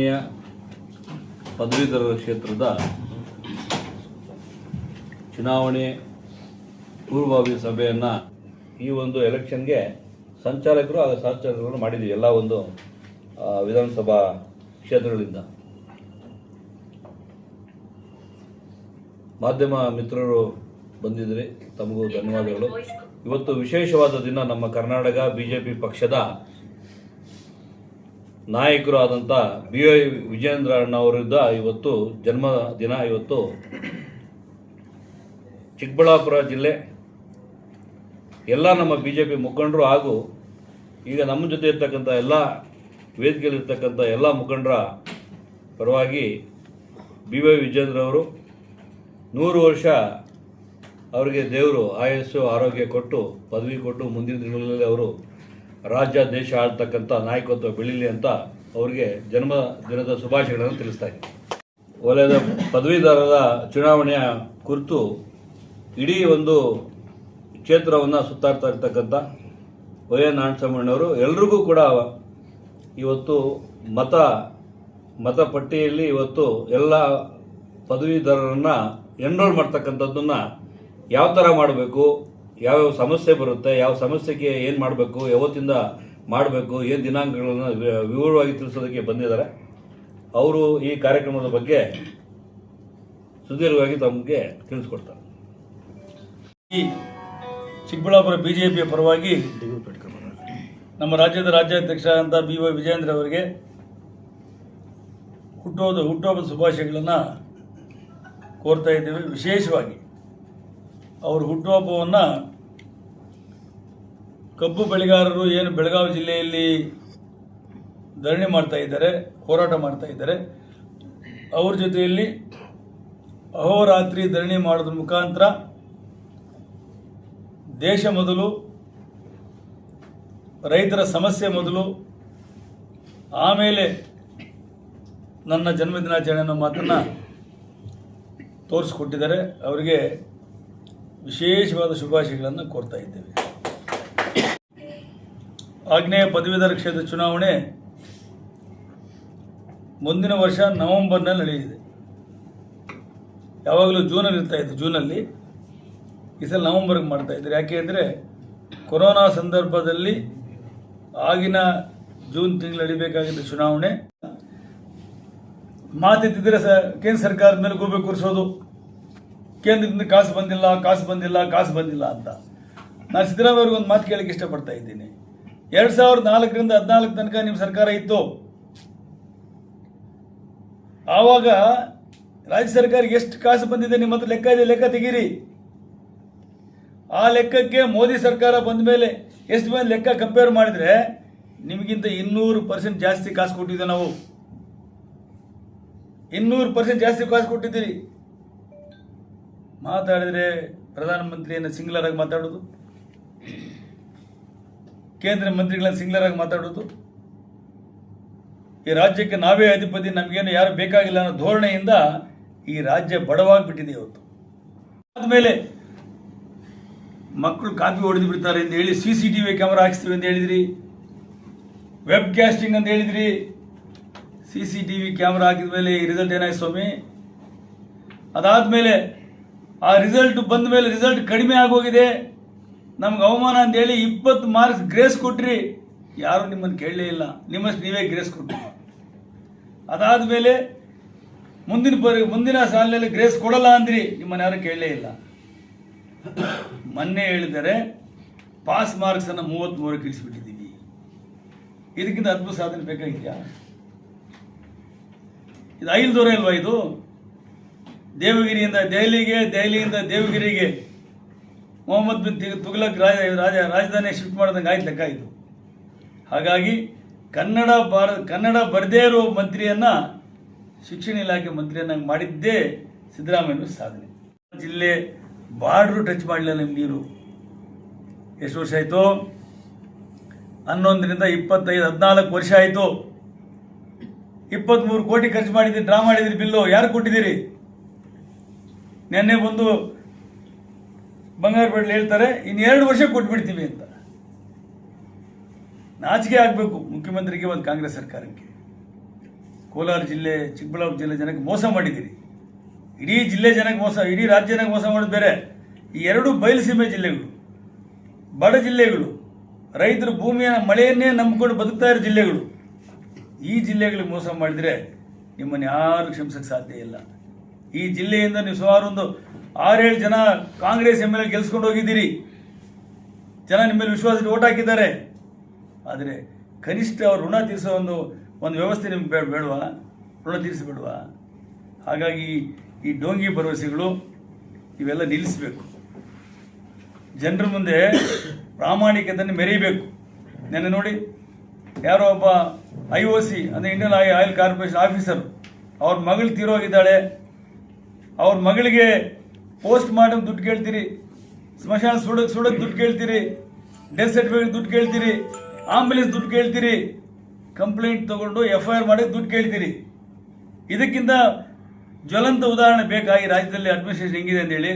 ಹದಿನೈದನೆಯ ಪದವೀಧರ ಕ್ಷೇತ್ರದ ಚುನಾವಣೆ ಪೂರ್ವಭಾವಿ ಸಭೆಯನ್ನು ಈ ಒಂದು ಎಲೆಕ್ಷನ್ಗೆ ಸಂಚಾಲಕರು ಹಾಗೂ ಸಂಚಾಲಕರು ಮಾಡಿದ್ದೀವಿ ಎಲ್ಲ ಒಂದು ವಿಧಾನಸಭಾ ಕ್ಷೇತ್ರಗಳಿಂದ. ಮಾಧ್ಯಮ ಮಿತ್ರರು ಬಂದಿದ್ರಿ ತಮಗೂ ಧನ್ಯವಾದಗಳು. ಇವತ್ತು ವಿಶೇಷವಾದ ದಿನ ನಮ್ಮ ಕರ್ನಾಟಕ ಬಿಜೆಪಿ ಪಕ್ಷದ ನಾಯಕರು ಆದಂಥ ಬಿ ವೈ ವಿಜೇಂದ್ರ ಅಣ್ಣವರಿದ್ದ ಇವತ್ತು ಜನ್ಮ ದಿನ ಇವತ್ತು. ಚಿಕ್ಕಬಳ್ಳಾಪುರ ಜಿಲ್ಲೆ ಎಲ್ಲ ನಮ್ಮ ಬಿ ಜೆ ಪಿ ಮುಖಂಡರು ಹಾಗೂ ಈಗ ನಮ್ಮ ಜೊತೆ ಇರ್ತಕ್ಕಂಥ ಎಲ್ಲ ವೇದಿಕೆಯಲ್ಲಿರ್ತಕ್ಕಂಥ ಎಲ್ಲ ಮುಖಂಡರ ಪರವಾಗಿ ಬಿ ವೈ ವಿಜೇಂದ್ರ ಅವರು ನೂರು ವರ್ಷ ಅವರಿಗೆ ದೇವರು, ಆಯಸ್ಸು, ಆರೋಗ್ಯ ಕೊಟ್ಟು, ಪದವಿ ಕೊಟ್ಟು ಮುಂದಿನ ದಿನಗಳಲ್ಲಿ ಅವರು ರಾಜ್ಯ, ದೇಶ ಆಳ್ತಕ್ಕಂಥ ನಾಯಕತ್ವ ಬೆಳೀಲಿ ಅಂತ ಅವರಿಗೆ ಜನ್ಮ ದಿನದ ಶುಭಾಶಯಗಳನ್ನು ತಿಳಿಸ್ತಾ ಇದ್ದೀನಿ. ವಲಯದ ಪದವೀಧರರ ಚುನಾವಣೆಯ ಕುರಿತು ಇಡೀ ಒಂದು ಕ್ಷೇತ್ರವನ್ನು ಸುತ್ತಾಡ್ತಾ ಇರ್ತಕ್ಕಂಥ ವೈ ಎನ್ ಎಲ್ಲರಿಗೂ ಎಲ್ರಿಗೂ ಕೂಡ ಇವತ್ತು ಮತ ಮತಪಟ್ಟಿಯಲ್ಲಿ ಇವತ್ತು ಎಲ್ಲ ಪದವೀಧರರನ್ನು ಎನ್ರೋಲ್ ಮಾಡ್ತಕ್ಕಂಥದ್ದನ್ನು ಯಾವ ಥರ ಮಾಡಬೇಕು? ಯಾವ್ಯಾವ ಸಮಸ್ಯೆ ಬರುತ್ತೆ, ಯಾವ ಸಮಸ್ಯೆಗೆ ಏನು ಮಾಡಬೇಕು, ಯಾವತ್ತಿಂದ ಮಾಡಬೇಕು, ಏನು ದಿನಾಂಕಗಳನ್ನು ವಿವರವಾಗಿ ತಿಳಿಸೋದಕ್ಕೆ ಬಂದಿದ್ದಾರೆ. ಅವರು ಈ ಕಾರ್ಯಕ್ರಮದ ಬಗ್ಗೆ ಸುದೀರ್ಘವಾಗಿ ತಮಗೆ ತಿಳಿಸ್ಕೊಡ್ತಾರೆ. ಈ ಚಿಕ್ಕಬಳ್ಳಾಪುರ ಬಿ ಜೆ ಪಿಯ ಪರವಾಗಿ ನಮ್ಮ ರಾಜ್ಯದ ರಾಜ್ಯಾಧ್ಯಕ್ಷ ಅಂತ ಬಿ ವೈ ವಿಜೇಂದ್ರ ಅವರಿಗೆ ಹುಟ್ಟೋದು ಹುಟ್ಟೋಬದ ಶುಭಾಶಯಗಳನ್ನು ಕೋರ್ತಾ ಇದ್ದೇವೆ. ವಿಶೇಷವಾಗಿ ಅವರು ಹುಟ್ಟುಹಬ್ಬವನ್ನು ಕಬ್ಬು ಬೆಳೆಗಾರರು ಏನು ಬೆಳಗಾವಿ ಜಿಲ್ಲೆಯಲ್ಲಿ ಧರಣಿ ಮಾಡ್ತಾ ಇದ್ದಾರೆ, ಹೋರಾಟ ಮಾಡ್ತಾ ಇದ್ದಾರೆ. ಅವ್ರ ಜೊತೆಯಲ್ಲಿ ಅಹೋರಾತ್ರಿ ಧರಣಿ ಮಾಡೋದ್ರ ಮುಖಾಂತರ ದೇಶ ಮೊದಲು, ರೈತರ ಸಮಸ್ಯೆ ಮೊದಲು, ಆಮೇಲೆ ನನ್ನ ಜನ್ಮದಿನಾಚರಣೆ ಅನ್ನೋ ಮಾತನ್ನು ತೋರಿಸ್ಕೊಟ್ಟಿದ್ದಾರೆ. ಅವರಿಗೆ ವಿಶೇಷವಾದ ಶುಭಾಶಯಗಳನ್ನು ಕೋರ್ತಾ ಇದ್ದೇವೆ. ಆಗ್ನೇಯ ಪದವೀಧರ ಕ್ಷೇತ್ರ ಚುನಾವಣೆ ಮುಂದಿನ ವರ್ಷ ನವೆಂಬರ್ನಲ್ಲಿ ನಡೆಯಲಿದೆ. ಯಾವಾಗಲೂ ಜೂನಲ್ಲಿ ಇರ್ತಾ ಇತ್ತು ಜೂನಲ್ಲಿ. ಈ ಸಲ ನವೆಂಬರ್ಗೆ ಮಾಡ್ತಾ ಇದ್ದಾರೆ ಯಾಕೆ ಅಂದರೆ ಕೊರೋನಾ ಸಂದರ್ಭದಲ್ಲಿ ಆಗಿನ ಜೂನ್ ತಿಂಗಳು ನಡಿಬೇಕಾಗಿದ್ದ ಚುನಾವಣೆ. ಮಾತಿದ್ದರೆ ಸ ಕೇಂದ್ರ ಸರ್ಕಾರದ ಮೇಲೆ ಗೋಬೆ ಕೂರಿಸೋದು. ಕೇಂದ್ರದಿಂದ ಕಾಸು ಬಂದಿಲ್ಲ ಕಾಸು ಬಂದಿಲ್ಲ ಕಾಸು ಬಂದಿಲ್ಲ ಅಂತ. ನಾನು ಸಿದ್ದರಾಮಯ್ಯ ಒಂದು ಮಾತು ಕೇಳಕ್ಕೆ ಇಷ್ಟಪಡ್ತಾ ಇದ್ದೀನಿ. ಎರಡು ಸಾವಿರದ ನಾಲ್ಕರಿಂದ ಹದಿನಾಲ್ಕು ತನಕ ನಿಮ್ಮ ಸರ್ಕಾರ ಇತ್ತು. ಆವಾಗ ರಾಜ್ಯ ಸರ್ಕಾರಕ್ಕೆ ಎಷ್ಟು ಕಾಸು ಬಂದಿದೆ ನಿಮ್ಮ ಹತ್ರ ಲೆಕ್ಕ ಇದೆ, ಲೆಕ್ಕ ತೆಗೀರಿ. ಆ ಲೆಕ್ಕಕ್ಕೆ ಮೋದಿ ಸರ್ಕಾರ ಬಂದ ಮೇಲೆ ಎಷ್ಟು ಬಂದು ಲೆಕ್ಕ ಕಂಪೇರ್ ಮಾಡಿದ್ರೆ ನಿಮಗಿಂತ ಇನ್ನೂರು ಪರ್ಸೆಂಟ್ ಜಾಸ್ತಿ ಕಾಸು ಕೊಟ್ಟಿದ್ದೆ ನಾವು. ಇನ್ನೂರು ಪರ್ಸೆಂಟ್ ಜಾಸ್ತಿ ಕಾಸು ಕೊಟ್ಟಿದ್ದೀರಿ. ಮಾತಾಡಿದ್ರೆ ಪ್ರಧಾನಮಂತ್ರಿಯನ್ನು ಸಿಂಗ್ಲರ್ ಆಗಿ ಮಾತಾಡೋದು? ಕೇಂದ್ರ ಮಂತ್ರಿಗಳನ್ನ ಸಿಂಗ್ಲರ್ ಆಗಿ ಮಾತಾಡೋದು? ಈ ರಾಜ್ಯಕ್ಕೆ ನಾವೇ ಅಧಿಪತಿ, ನಮಗೇನು ಯಾರು ಬೇಕಾಗಿಲ್ಲ ಅನ್ನೋ ಧೋರಣೆಯಿಂದ ಈ ರಾಜ್ಯ ಬಡವಾಗಿಬಿಟ್ಟಿದೆ ಇವತ್ತು. ಆದಮೇಲೆ ಮಕ್ಕಳು ಕಾಪಿ ಹೊಡೆದು ಬಿಡ್ತಾರೆ ಅಂತ ಹೇಳಿ C C T V camera ಹಾಕಿಸ್ತೀವಿ ಅಂತ ಹೇಳಿದ್ರಿ. ವೆಬ್ ಕ್ಯಾಸ್ಟಿಂಗ್ ಅಂತ ಹೇಳಿದ್ರಿ. C C T V camera ಹಾಕಿದ ಮೇಲೆ ಈ ರಿಸಲ್ಟ್ ಏನಾಯ್ತು ಸ್ವಾಮಿ? ಅದಾದಮೇಲೆ ಆ ರಿಸಲ್ಟ್ ಬಂದ ಮೇಲೆ ರಿಸಲ್ಟ್ ಕಡಿಮೆ ಆಗೋಗಿದೆ. ನಮ್ಗೆ ಅವಮಾನ ಅಂತ ಹೇಳಿ ಇಪ್ಪತ್ತು ಮಾರ್ಕ್ಸ್ ಗ್ರೇಸ್ ಕೊಟ್ರಿ. ಯಾರು ನಿಮ್ಮನ್ನು ಕೇಳಲೇ ಇಲ್ಲ. ನಿಮ್ಮಷ್ಟು ನೀವೇ ಗ್ರೇಸ್ ಅದಾದ ಮೇಲೆ ಮುಂದಿನ ಪರಿ, ಮುಂದಿನ ಸಾಲಿನಲ್ಲಿ ಗ್ರೇಸ್ ಕೊಡಲ್ಲ ಅಂದ್ರಿ. ನಿಮ್ಮನ್ನು ಯಾರು ಕೇಳಲೇ ಇಲ್ಲ. ಮೊನ್ನೆ ಹೇಳಿದರೆ ಪಾಸ್ ಮಾರ್ಕ್ಸನ್ನು ಮೂವತ್ತ್ಮೂರಕ್ಕೆ ಇಳಿಸ್ಬಿಟ್ಟಿದ್ದೀವಿ. ಇದಕ್ಕಿಂತ ಅದ್ಭುತ ಸಾಧನೆ ಬೇಕಾಗಿದೆಯಾ? ಇದು ಐದು ದೂರ ಇಲ್ವಾ ಇದು? ದೇವಗಿರಿಯಿಂದ ದೆಹಲಿಗೆ, ದೆಹಲಿಯಿಂದ ದೇವಗಿರಿಗೆ. ಮೊಹಮ್ಮದ್ ಬಿನ್ ತುಗ್ಲಕ್ ರಾಜ ರಾಜ ರಾಜಧಾನಿ ಶಿಫ್ಟ್ ಮಾಡಿದಂಗೆ ಆಯ್ತು ಲೆಕ್ಕ ಇದು. ಹಾಗಾಗಿ ಕನ್ನಡ ಭಾರ, ಕನ್ನಡ ಬರದೇ ಇರೋ ಮಂತ್ರಿಯನ್ನು, ಶಿಕ್ಷಣ ಇಲಾಖೆ ಮಂತ್ರಿಯನ್ನಾಗಿ ಮಾಡಿದ್ದೇ ಸಿದ್ದರಾಮಯ್ಯ ಸಾಧನೆ. ಜಿಲ್ಲೆ ಬಾರ್ಡ್ರು ಟಚ್ ಮಾಡಲಿಲ್ಲ ನಿಮ್ಮ ನೀರು. ಎಷ್ಟು ವರ್ಷ ಆಯಿತು? ಹನ್ನೊಂದರಿಂದ ಇಪ್ಪತ್ತೈದು, ಹದಿನಾಲ್ಕು ವರ್ಷ ಆಯಿತು. ಇಪ್ಪತ್ತ್ಮೂರು ಕೋಟಿ ಖರ್ಚು ಮಾಡಿದ್ರಿ, ಡ್ರಾ ಮಾಡಿದ್ರಿ ಬಿಲ್ಲು. ಯಾರು ಕೊಟ್ಟಿದ್ದೀರಿ? ನಿನ್ನೆ ಬಂದು ಬಂಗಾರಪೇಟೆ ಹೇಳ್ತಾರೆ ಇನ್ನು ಎರಡು ವರ್ಷ ಕೊಟ್ಬಿಡ್ತೀವಿ ಅಂತ. ನಾಚಿಕೆ ಆಗಬೇಕು ಮುಖ್ಯಮಂತ್ರಿಗೆ ಒಂದು ಕಾಂಗ್ರೆಸ್ ಸರ್ಕಾರಕ್ಕೆ. ಕೋಲಾರ ಜಿಲ್ಲೆ, ಚಿಕ್ಕಬಳ್ಳಾಪುರ ಜಿಲ್ಲೆ ಜನಕ್ಕೆ ಮೋಸ ಮಾಡಿದ್ದೀರಿ. ಇಡೀ ಜಿಲ್ಲೆ ಜನಕ್ಕೆ ಮೋಸ, ಇಡೀ ರಾಜ್ಯ ಜನಕ್ಕೆ ಮೋಸ ಮಾಡೋದು ಬೇರೆ. ಈ ಎರಡು ಬಯಲುಸೀಮೆ ಜಿಲ್ಲೆಗಳು, ಬಡ ಜಿಲ್ಲೆಗಳು, ರೈತರು ಭೂಮಿಯ ಮಳೆಯನ್ನೇ ನಂಬಿಕೊಂಡು ಬದುಕ್ತಾ ಇರೋ ಜಿಲ್ಲೆಗಳು, ಈ ಜಿಲ್ಲೆಗಳಿಗೆ ಮೋಸ ಮಾಡಿದರೆ ನಿಮ್ಮನ್ನು ಯಾರು ಕ್ಷಮಿಸಕ್ಕೆ ಸಾಧ್ಯ ಇಲ್ಲ. ಈ ಜಿಲ್ಲೆಯಿಂದ ನೀವು ಸುಮಾರು ಒಂದು ಆರೇಳು ಜನ ಕಾಂಗ್ರೆಸ್ ಎಂ ಎಲ್ ಎ ಗೆಲ್ಸ್ಕೊಂಡು ಹೋಗಿದ್ದೀರಿ. ಜನ ನಿಮ್ಮ ಮೇಲೆ ವಿಶ್ವಾಸ ಓಟ್ ಹಾಕಿದ್ದಾರೆ. ಆದರೆ ಕನಿಷ್ಠ ಅವ್ರ ಋಣ ತೀರಿಸೋ ಒಂದು ಒಂದು ವ್ಯವಸ್ಥೆ ನಿಮ್ಗೆ ಬೇಡ ಬೇಡವಾ? ಋಣ ತೀರಿಸಬೇಡವಾ? ಹಾಗಾಗಿ ಈ ಡೋಂಗಿ ಭರವಸೆಗಳು ಇವೆಲ್ಲ ನಿಲ್ಲಿಸಬೇಕು. ಜನರ ಮುಂದೆ ಪ್ರಾಮಾಣಿಕತೆಯನ್ನು ಮೆರೀಬೇಕು ನೆನ್ನೆ ನೋಡಿ ಯಾರೋ ಒಬ್ಬ ಐ ಒ ಸಿ ಅಂದರೆ Indian oil oil corporation officer, ಅವ್ರ ಮಗಳು ತೀರೋಗಿದ್ದಾಳೆ ಅವ್ರ ಮಗಳಿಗೆ ಪೋಸ್ಟ್ ಮಾರ್ಟಮ್ ದುಡ್ಡು ಕೇಳ್ತೀರಿ, ಸ್ಮಶಾನ ಸುಡಕ್ ಸುಡಕ್ ದುಡ್ಡು ಕೇಳ್ತೀರಿ, ಡೆತ್ ಸರ್ಟಿಫಿಕೇಟ್ ದುಡ್ಡು ಕೇಳ್ತೀರಿ, ಆಂಬುಲೆನ್ಸ್ ದುಡ್ಡು ಕೇಳ್ತೀರಿ, ಕಂಪ್ಲೇಂಟ್ ತಗೊಂಡು ಎಫ್ ಐ ಆರ್ ಮಾಡಿ ದುಡ್ಡು ಕೇಳ್ತೀರಿ. ಇದಕ್ಕಿಂತ ಜ್ವಲಂತ ಉದಾಹರಣೆ ಬೇಕಾಗಿ ರಾಜ್ಯದಲ್ಲಿ ಅಡ್ಮಿನಿಸ್ಟ್ರೇಷನ್ ಹೆಂಗಿದೆ ಅಂತೇಳಿ